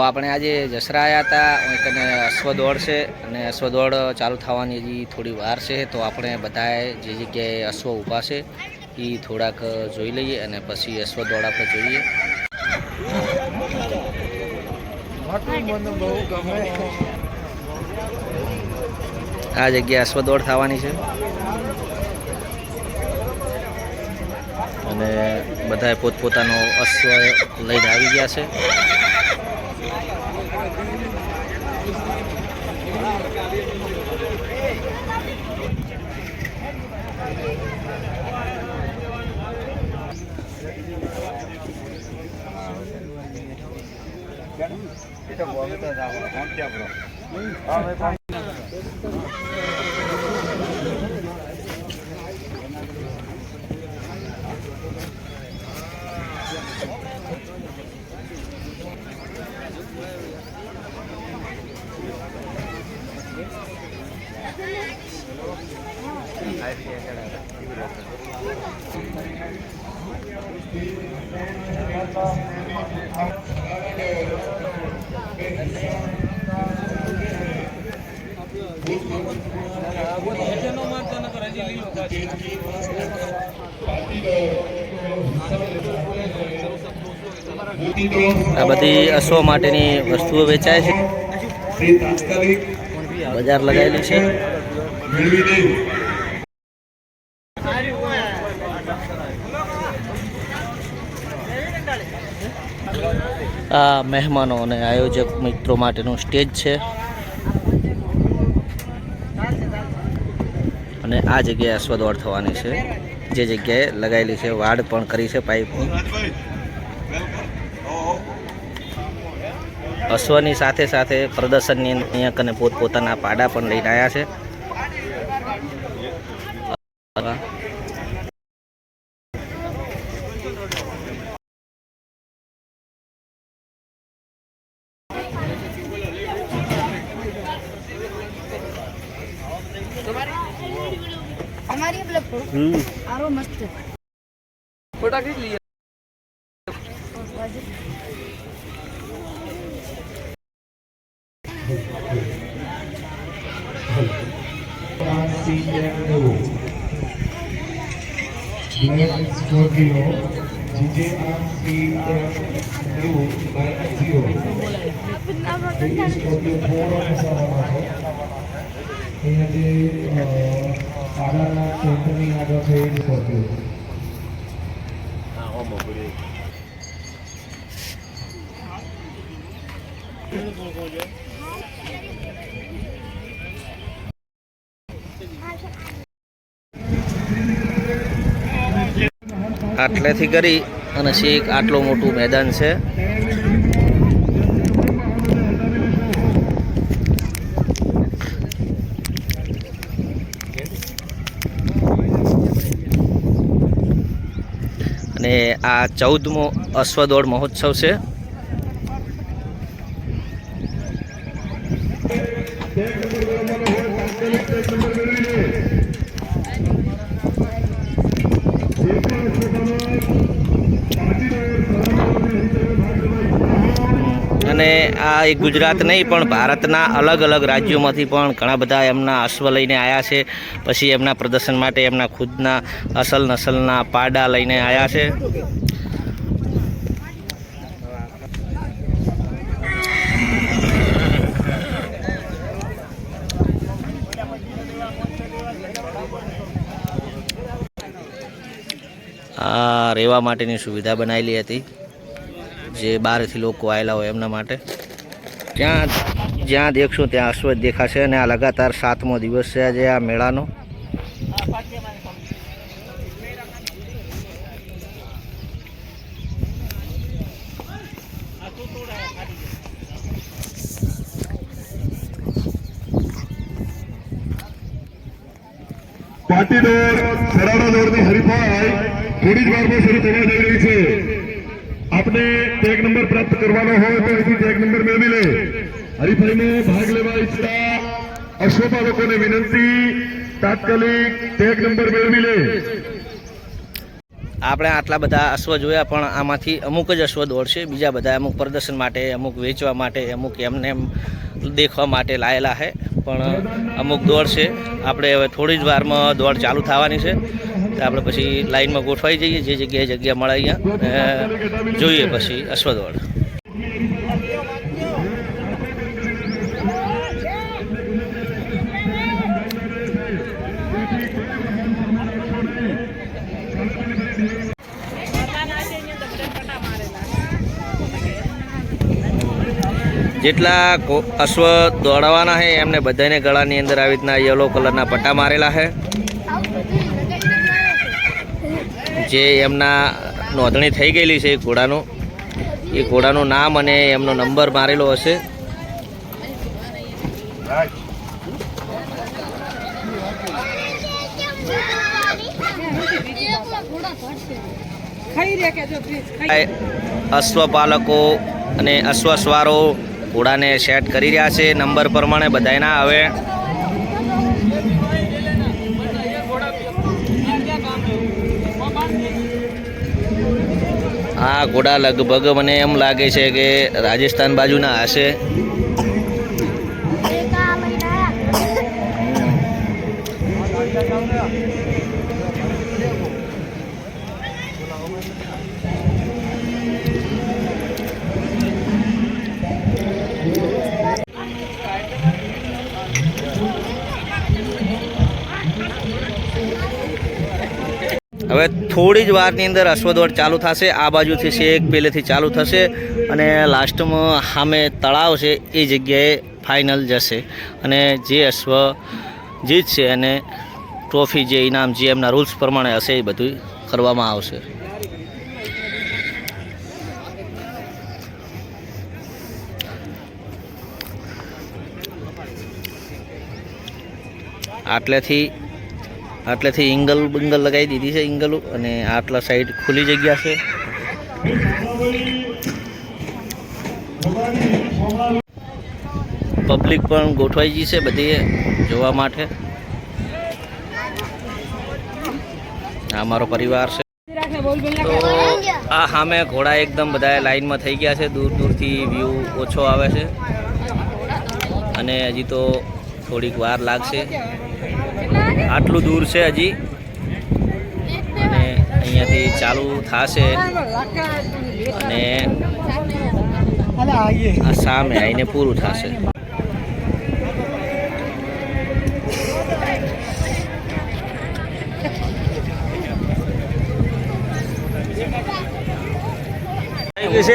આપણે આજે જસરા આવ્યા હતા કને અશ્વ દોડ છે અને અશ્વ દોડ ચાલુ થવાની હજી થોડી વાર છે, તો આપણે બધાએ જે જગ્યાએ અશ્વ ઊભા છે એ થોડાક જોઈ લઈએ અને પછી અશ્વ દોડ આપણે જોઈએ. આ જગ્યાએ અશ્વ દોડ થવાની છે. અને બધાએ પોતપોતાનો અશ્વ લઈને આવી ગયા છે. ಕಿಟೋ ಹೋಗ್ತಾ ಇದ್ದಾವೆ ನೋಡ್ತೀಯ ಬ್ರೋ આ બધી અશ્વ માટેની વસ્તુઓ વેચાય છે. બજાર લગાવેલી છે. આ મહેમાનો અને આયોજક મિત્રો માટેનું સ્ટેજ છે. અને આ જગ્યાએ અશ્વદોડ થવાની છે. જે જગ્યાએ લગાવેલી છે, વાડ પણ કરી છે પાઇપની. અશ્વની સાથે સાથે પ્રદર્શનની અહીંયા કને પોતપોતાના પાડા પણ લઈને આવ્યા છે. અમારી મસ્ત. ફોટા કેટલી Black Scorpio GJRCMO by Zero એ સ્કોર્પિયો થોડો મસાલામાં છે. અહીંયા જે આગળના કેન્દ્રની આગળ છે એ સ્કોર્પિયો છે આટલેથી કરી અને શેક આટલું મોટું મેદાન છે. અને આ ચૌદમો અશ્વદોડ મહોત્સવ છે અને આ એક ગુજરાત નહીં, પણ ભારતના અલગ અલગ રાજ્યોમાંથી પણ ઘણા બધા એમના અશ્વ લઈને આવ્યા છે. પછી એમના પ્રદર્શન માટે એમના ખુદના અસલ નસલના પાડા લઈને આવ્યા છે. આ રહેવા માટેની સુવિધા બનાવેલી હતી. જે બહારથી લોકો આવેલા હોય એમના માટે. જ્યાં જ્યાં દેખશું ત્યાં અશ્વજ દેખાશે અને આ લગાતાર સાતમો દિવસ છે આજે આ મેળાનો. પાટી દોડ સરાડા દોડની હરીફાઈ, થોડી જ વારમાં શરૂ થવા જઈ રહી છે. આપને ટેગ નંબર પ્રાપ્ત કરવાનો હોય તો અહીંથી ટેગ નંબર મેળવી લે. હરીફાઈમાં ભાગ લેવા ઈચ્છતા અશ્વપાલકોને વિનંતી, તાત્કાલિક ટેગ નંબર મેળવી લે. આપણે આટલા બધા અશ્વ જોયા, પણ આમાંથી અમુક જ અશ્વ દોડશે. બીજા બધા અમુક પ્રદર્શન માટે, અમુક વેચવા માટે, અમુક એમને એમ દેખવા માટે લાયેલા છે. પણ અમુક દોડશે. આપણે હવે થોડી જ વારમાં દોડ ચાલુ થવાની છે. આપણે પછી લાઈનમાં ગોઠવાઈ જઈએ, જે જગ્યાએ જગ્યા મળે અહીંયા જોઈએ પછી અશ્વદવાડ જેટલા અશ્વ દોડવાના છે એમને બધાને ગળાની અંદર આવી રીતના યલો કલરના પટ્ટા મારેલા છે જે એમના નોંધણી થઈ ગયેલી છે એ ઘોડાનું એ ઘોડાનું નામ અને એમનો નંબર મારેલો હશે. અશ્વપાલકો અને અશ્વસવારો ઘોડાને સેટ કરી રહ્યા છે. નંબર પ્રમાણે બધાના હવે આ ઘોડા લગભગ મને એમ લાગે છે કે રાજસ્થાન બાજુના હશે. હવે થોડી જ વારની અંદર અશ્વદોડ ચાલુ થશે. આ બાજુથી છે એક, પેલેથી ચાલુ થશે અને લાસ્ટમાં સામે તળાવ છે એ જગ્યાએ ફાઇનલ જશે. અને જે અશ્વ જીતશે અને ટ્રોફી જે ઇનામ, જે એમના રૂલ્સ પ્રમાણે હશે એ બધું કરવામાં આવશે. આટલેથી આટલેથી ઇંગલ બંગલ લગાવી દીધી છે ઇંગલો અને આટલા સાઈડ ખુલ્લી જગ્યા છે. પબ્લિક પણ ગોઠવાઈ ગઈ છે બધી જોવા માટે. આ મારો પરિવાર છે. તો આ સામે ઘોડા એકદમ બધા લાઈનમાં થઈ ગયા છે. દૂર દૂરથી વ્યૂ ઓછો આવે છે. અને હજી તો થોડીક વાર લાગશે. આટલું દૂર છે હજી. અને અહીંયાથી ચાલુ થશે. અને આ સામે આવીને પૂરું થશે.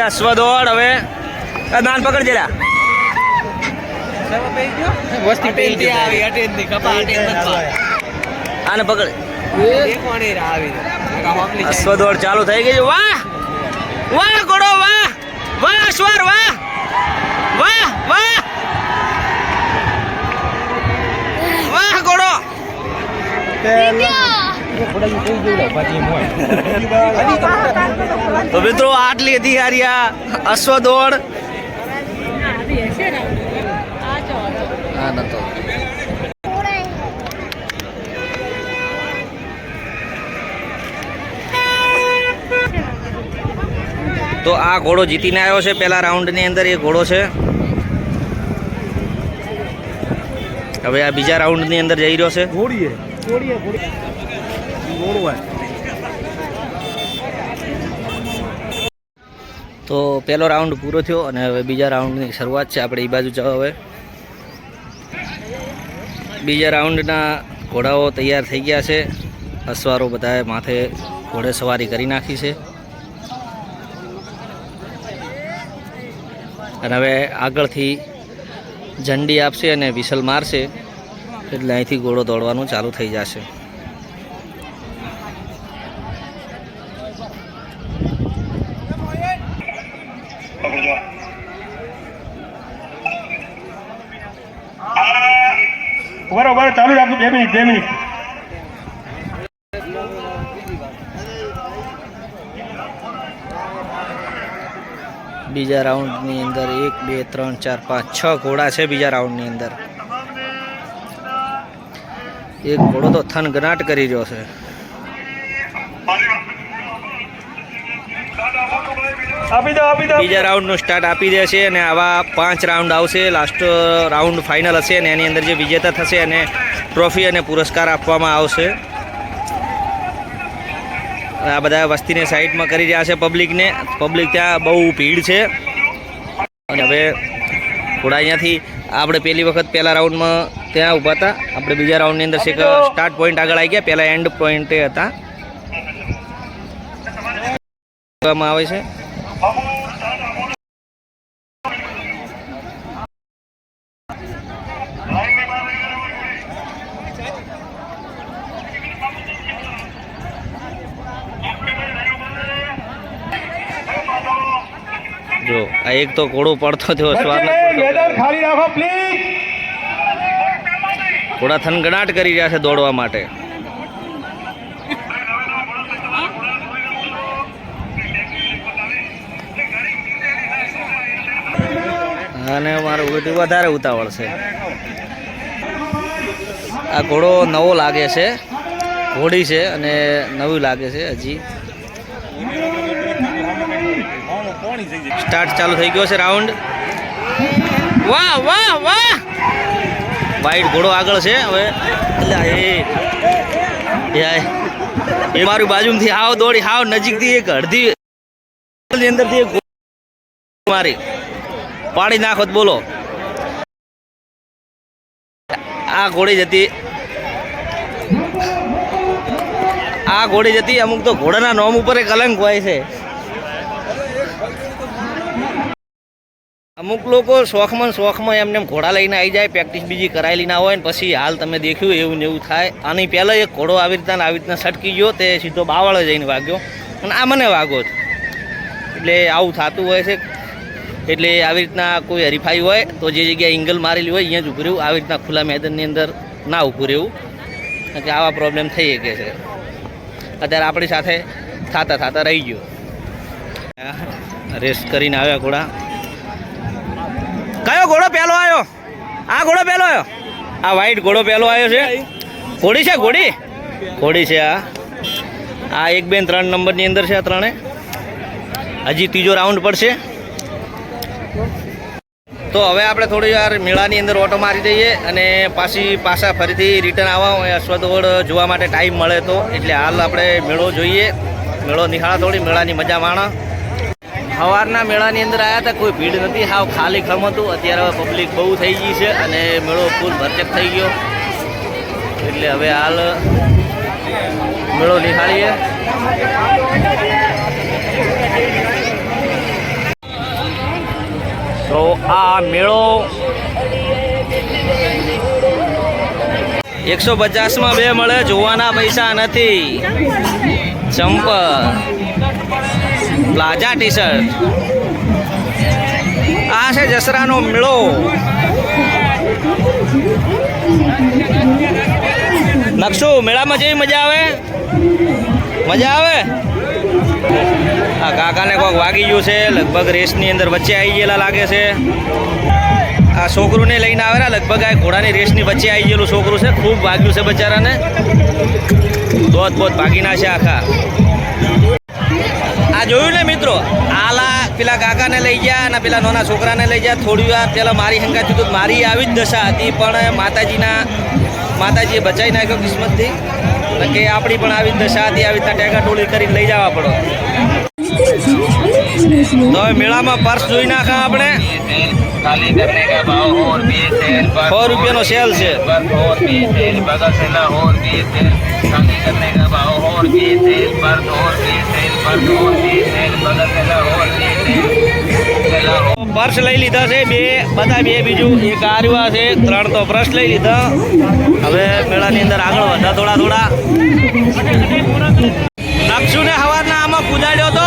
અશ્વદોડ હવે. દાન પકડ જેલા. આને પકડ. અશ્વદોડ ચાલુ થઈ ગઈ વાહ! વાહ, ઘોડો, વાહ! વાહ અશ્વર વાહ! વાહ વાહ! વાહ, ઘોડો! તો મિત્રો, આટલી હતી આ અશ્વદોડ હા નતો તો આ ઘોડો જીતીને આવ્યો છે. પહેલા રાઉન્ડની અંદર એ ઘોડો છે. હવે આ બીજા રાઉન્ડની અંદર જઈ રહ્યો છે. તો પહેલો રાઉન્ડ પૂરો થયો અને હવે બીજા રાઉન્ડની શરૂઆત છે આપણે એ બાજુ જાઓ હવે. બીજા રાઉન્ડના ઘોડાઓ તૈયાર થઈ ગયા છે. અસવારો બધાએ માથે ઘોડે સવારી કરી નાખી છે. અને હવે આગળથી ઝંડી આપશે અને વિસલ મારશે. એટલે અહીંથી ઘોડો દોડવાનું ચાલુ થઈ જશે. રહો, ચાલુ રાખજો બે મિનિટ બે મિનિટ. બીજા રાઉન્ડની અંદર એક બે ત્રણ ચાર પાંચ છ ઘોડા છે બીજા રાઉન્ડની અંદર. એક ઘોડો તો થન થનગનાટ કરી રહ્યો છે. બીજા રાઉન્ડનું સ્ટાર્ટ આપી દે છે અને આવા પાંચ રાઉન્ડ આવશે. લાસ્ટ રાઉન્ડ ફાઇનલ હશે અને એની અંદર જે વિજેતા થશે અને ટ્રોફી અને પુરસ્કાર આપવામાં આવશે. આ બધા વસ્તીને સાઈડમાં કરી રહ્યા છે પબ્લિકને પબ્લિક ત્યાં બહુ ભીડ છે. અને હવે થોડા અહીંયાથી આપણે પહેલી વખત પહેલા રાઉન્ડમાં ત્યાં ઊભા હતા. આપણે બીજા રાઉન્ડની અંદર શીખ સ્ટાર્ટ પોઈન્ટ આગળ આવી ગયા. પહેલા એન્ડ પોઈન્ટે હતા. આવે છે જો આ એક તો ઘોડો પડતો થયો ખાલી રાખો પ્લીઝ ઘોડા થનગનાટ કરી રહ્યા છે દોડવા માટે. અને મારું બધું વધારે ઉતાવળ છે. આ ઘોડો નવો લાગે છે. ઘોડી છે અને નવી લાગે છે હજી. સ્ટાર્ટ ચાલુ થઈ ગયો છે રાઉન્ડ. વાહ વાહ વાહ! વાઈટ ઘોડો આગળ છે હવે. એ. મારી બાજુમાંથી હાવ દોડી, હાવ નજીકથી એક અડધી અંદરથી એક મારી. પાડી નાખો બોલો. આ ઘોડી જતી આ ઘોડી જતી અમુક તો ઘોડાના નોમ ઉપર એક કલંક હોય છે. અમુક લોકો શોખમાં શોખમાં એમને ઘોડા લઈને આવી જાય પ્રેક્ટિસ બીજી કરાયેલી ના હોય ને પછી હાલ તમે દેખ્યું એવું ને એવું થાય. આની પહેલાં એક ઘોડો આવી રીતના આવી રીતના સટકી ગયો, તે સીધો બાવળે જઈને વાગ્યો. અને આ મને વાગો છે એટલે આવું થતું હોય છે. એટલે આવી રીતના કોઈ હરીફાઈ હોય, તો જે જગ્યાએ એંગલ મારેલી હોય, અહીંયા જ ઊભું રહેવું. આવી રીતના ખુલ્લા મેદાનની અંદર ના ઊભું રહેવું. કે આવા પ્રોબ્લેમ થઈ શકે છે. અત્યારે આપણી સાથે થતા થતા રહી ગયો. રેસ કરીને આવ્યા ઘોડા. કયો ઘોડો પહેલો આવ્યો. આ ઘોડો પહેલો આવ્યો. આ વ્હાઈટ ઘોડો પહેલો આવ્યો છે. ઘોડી છે, ઘોડી? ઘોડી છે આ આ એક બેન ત્રણ નંબરની અંદર છે આ ત્રણે. હજી ત્રીજો રાઉન્ડ પડશે. તો હવે આપણે થોડી વાર મેળાની અંદર ઓટો મારી દઈએ અને પાછી પાછા ફરીથી રિટર્ન આવવા અશ્વદોડ જોવા માટે ટાઈમ મળે તો. એટલે હાલ આપણે મેળો જોઈએ. મેળો નિહાળા થોડી, મેળાની મજા માણા. સવારના મેળાની અંદર આવ્યા હતા, કોઈ ભીડ નથી. હાવ ખાલી ખમ હતું. અત્યારે પબ્લિક બહુ થઈ ગઈ છે અને મેળો ફૂલ ભરચક થઈ ગયો. એટલે હવે હાલ મેળો નિહાળીએ. તો આ મેળો એકસો પચાસમાં બે મળે, જોવાના પૈસા નથી. ચંપલ. પ્લાઝા ટી શર્ટ આ છે જસરાનો મેળો. નકશો, મેળામાં જેવી મજા આવે? મજા આવે? આ કાકાને કોઈક વાગી ગયું છે, લગભગ રેસની અંદર વચ્ચે આવી ગયેલા લાગે છે. આ છોકરુંને લઈને આવેલા, લગભગ આ ઘોડાની રેસની વચ્ચે આવી ગયેલું છોકરું છે, ખૂબ વાગ્યું છે બચારાને. દોત બોત ભાગીના છે આખા. જોયું ને મિત્રો? આલા પેલા કાકાને લઈ ગયા અને પેલા નાના છોકરાને લઈ ગયા. થોડી વાર પેલા મારી શંકા હતું મારી આવી જ દશા હતી, પણ માતાજીના, માતાજીએ બચાવી નાખ્યો કિસ્મતથી. કે આપણી પણ આવી જ દશા હતી, આવી રીતના ટેકા ટોળી કરીને લઈ જવા પડો. તો હવે મેળામાં પર્સ જોઈ નાખા આપણે. સો રૂપિયાનો સેલ છે. બગલ સેલા હોર ભાવ હોર પર્સ લઈ લીધા છે, બે, બધા બે બીજું. એક આર્યા છે, ત્રણ તો બ્રશ લઈ લીધા. હવે મેળાની અંદર આગળ વધા થોડા થોડા. નક્ષુને હવારના આમાં કુદાડ્યો હતો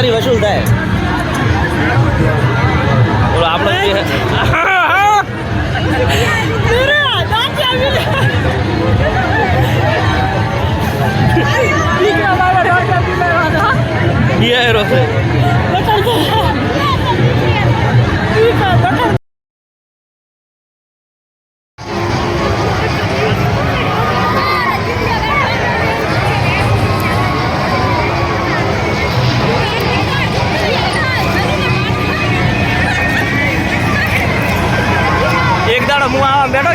તારી વસૂલ થાય. બોલો આપણો જે યારો છે. એક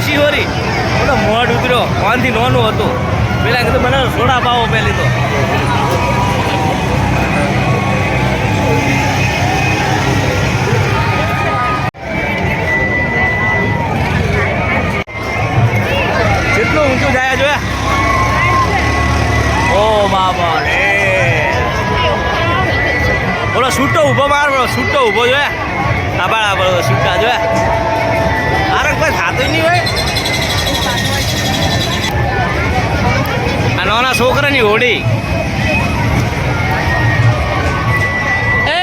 આવા બેઠો શિહોરી તો મોઢ ઉતર્યો વાંથી નોનું હતું. પેલા કીધું, મને સોડા પાવો પેલી તો. જેટલું ઊંચું જાય જોયા? ઓ બાબા રે. બોલો છૂટો ઊભો માર બોલો છૂટો ઊભો, જોયા? આબાળ આબાળ છૂટા જોયા? આરે નહીં હોય આ નાના છોકરાની હોડી. એ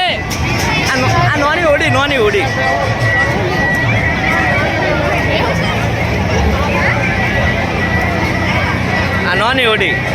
આ નાની હોડી નાની હોડી. આ નાની હોડી.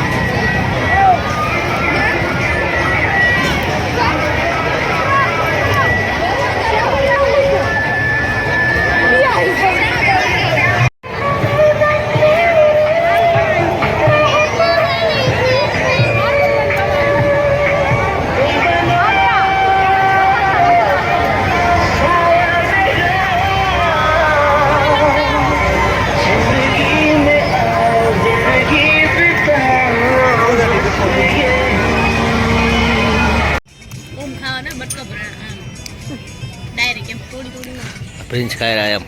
પ્રિન્સ કાયરા એમ.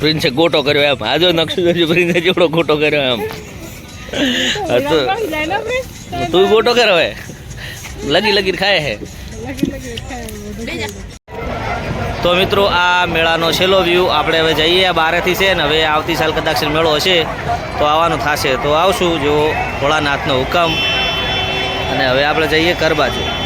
પ્રિન્સે ગોટો કર્યો એમ. આજો નકશું જોજો પ્રિન્સે જેવડો ગોટો કર્યો એમ. તું ગોટો કરો હે. લગી લગી ખાય હે તો મિત્રો, આ મેળાનો છેલ્લો વ્યૂ આપણે હવે જઈએ બારેથી છે ને, હવે આવતી સાલ કદાચ મેળો હશે તો આવવાનું થશે. તો આવશું જો ભોળાનાથનો હુકમ. અને હવે આપણે જઈએ કર બાજુ.